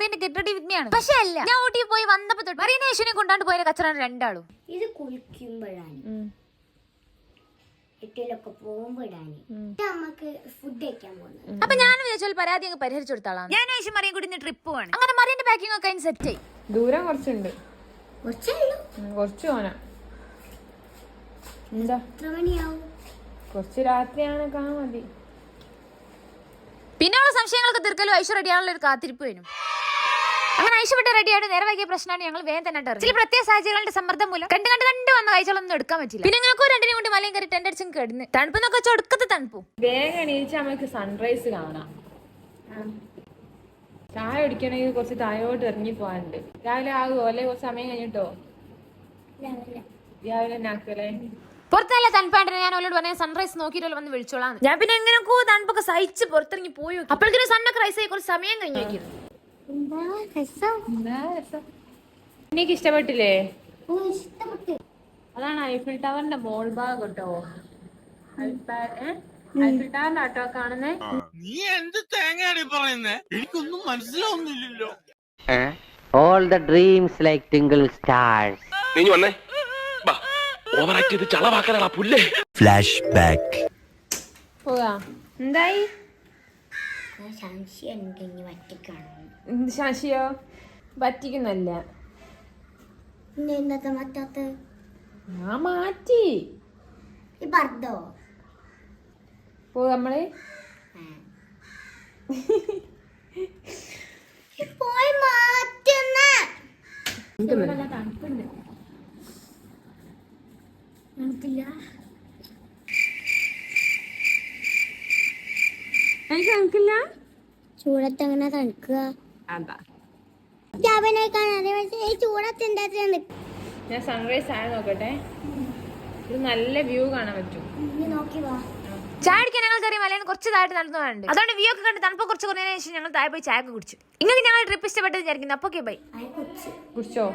മറിയന്റെ get ready ആണ്. പക്ഷേ അല്ല. ഞാൻ ഊട്ടി പോയി വന്നപ്പോ തൊട്ട് യേശുവിനെ കൊണ്ടാണ്ട് പോയ കച്ചറാണ് രണ്ടാളും. ഇത് കുളിക്കുമ്പോഴാണ്. എട്ടിലൊക്കെ പോകുമ്പോഴാണ്. നമുക്ക് ഫുഡ് കഴിക്കാൻ പോകുന്നത്. അപ്പൊ ഞാൻ വിചാരിച്ചാൽ പരാതി അങ്ങ് പരിഹരിച്ചു കൊടുത്താളാണ് ഞാൻ യേശു മറിയും കൂടി ട്രിപ്പ് പോവാണ്. അങ്ങനെ മറിയന്റെ പാക്കിംഗ് ഒക്കെ അതിന് സെറ്റ് ആയി. ദൂരം കുറച്ചുണ്ട്. കുറച്ചേ ഉള്ളൂ. കുറച്ച് പോനാ എന്താ? എത്ര മണിയാവും? കുറച്ച് രാത്രിയാണ് കാണാൻ മതി. പിന്നെയുള്ള സംശയങ്ങളൊക്കെ തീർക്കലും ഐശ്വര്യ റെഡിയാണല്ലോ ഒരു കാത്തിരിപ്പ് വരും അങ്ങനെ ഐശ്വട്ട് റെഡിയായിട്ട് നേരെ വൈകിയ പ്രശ്നമാണ് ഞങ്ങൾ വേഗം തന്നെ ഇറങ്ങി. ചില പ്രത്യേക സാഹചര്യങ്ങളുടെ സമ്മർദ്ദം മൂലം കണ്ട് കണ്ട് കണ്ട് വന്ന കാഴ്ചകളൊന്നും എടുക്കാൻ പറ്റില്ല. പിന്നെ ഞങ്ങൾക്ക് രണ്ടിനും കൊണ്ട് മലയും കയറി ടെൻഡ് അടിച്ചും കിടന്ന്. തണുപ്പെന്നൊക്കെ വെച്ചാൽ ഒടുക്കത്തെ തണുപ്പും. വേഗം എണീച്ച് നമുക്ക് സൺറൈസ് കാണാം. ചായ കുടിക്കണമെങ്കിൽ കുറച്ച് താഴോട്ട് ഇറങ്ങി പോകാനുണ്ട്. രാവിലെ ആകുമോ അല്ലെ കുറച്ച് സമയം കഴിഞ്ഞിട്ടോ? രാവിലെ രാവിലെ തന്നെ ആക്കല്ലേ പുറത്ത് നല്ല ഞാൻ അവളോട് പറഞ്ഞ സൺറൈസ് നോക്കിയിട്ട് വന്ന് വിളിച്ചോളാം ഞാൻ പിന്നെ എങ്ങനെയൊക്കെ തണുപ്പൊക്കെ സഹിച്ച് പുറത്തിറങ്ങി പോയി അപ്പോഴത്തേക്കും അപ്പോഴേക്കും സണ്ണൊക്കെ റൈസ് ആയി കുറച്ച് സമയം കഴിഞ്ഞു എനിക്ക് ഇഷ്ടപ്പെട്ടില്ലേ? ഓ ഇഷ്ടപ്പെട്ടു. അതാണ് ഐഫിൽ ടവറിന്റെ മോൾ ഭാഗം കേട്ടോ. ഓൾ ഏ? ഐഫിൽ ടവറിന്റെ ആട്ടോ കാണുന്നേ? നീ എന്ത് തേങ്ങയാണ് പറയുന്നേ? എനിക്കൊന്നും മനസ്സിലാവുന്നില്ലല്ലോ. All the dreams like twinkle stars നീ വന്നേ? ഓവറാക്ട് ചെയ്ത് ചളവാക്കാനാ പുല്ലേ. പോകാ. എന്തായി? സംശയം ഉണ്ട് ഇനി എന്ത് ശശിയോ? പറ്റിക്കുന്നല്ല. ഞാൻ മാറ്റി. പോ നമ്മൾ. ഈ പോയി മാറ്റുന്ന. എനിക്ക് നമുക്കില്ല? ചൂടത്ത് അങ്ങനെ തണുക്കുക? അതാ. ചൂടത്ത് എന്താ ഞാൻ സൺറൈസ് ആയ നോക്കട്ടെ. ഇത് നല്ല വ്യൂ കാണാൻ പറ്റും. നോക്കി വാ. ചായ അടിക്കാൻ ഞങ്ങൾ കയറി മലയിൽ കുറച്ച് താഴെ അതുകൊണ്ട് വ്യൂ ഒക്കെ കണ്ട് തണുപ്പ് കുറച്ച് കുറഞ്ഞതിന് ശേഷം ഞങ്ങൾ താഴെ പോയി ചായ ഒക്കെ കുടിച്ചു. ഇങ്ങനെ ഞങ്ങൾ ട്രിപ്പ് ഇഷ്ടപ്പെട്ടത് വിചാരിക്കുന്നു. അപ്പൊ ബൈ കുടിച്ചോ?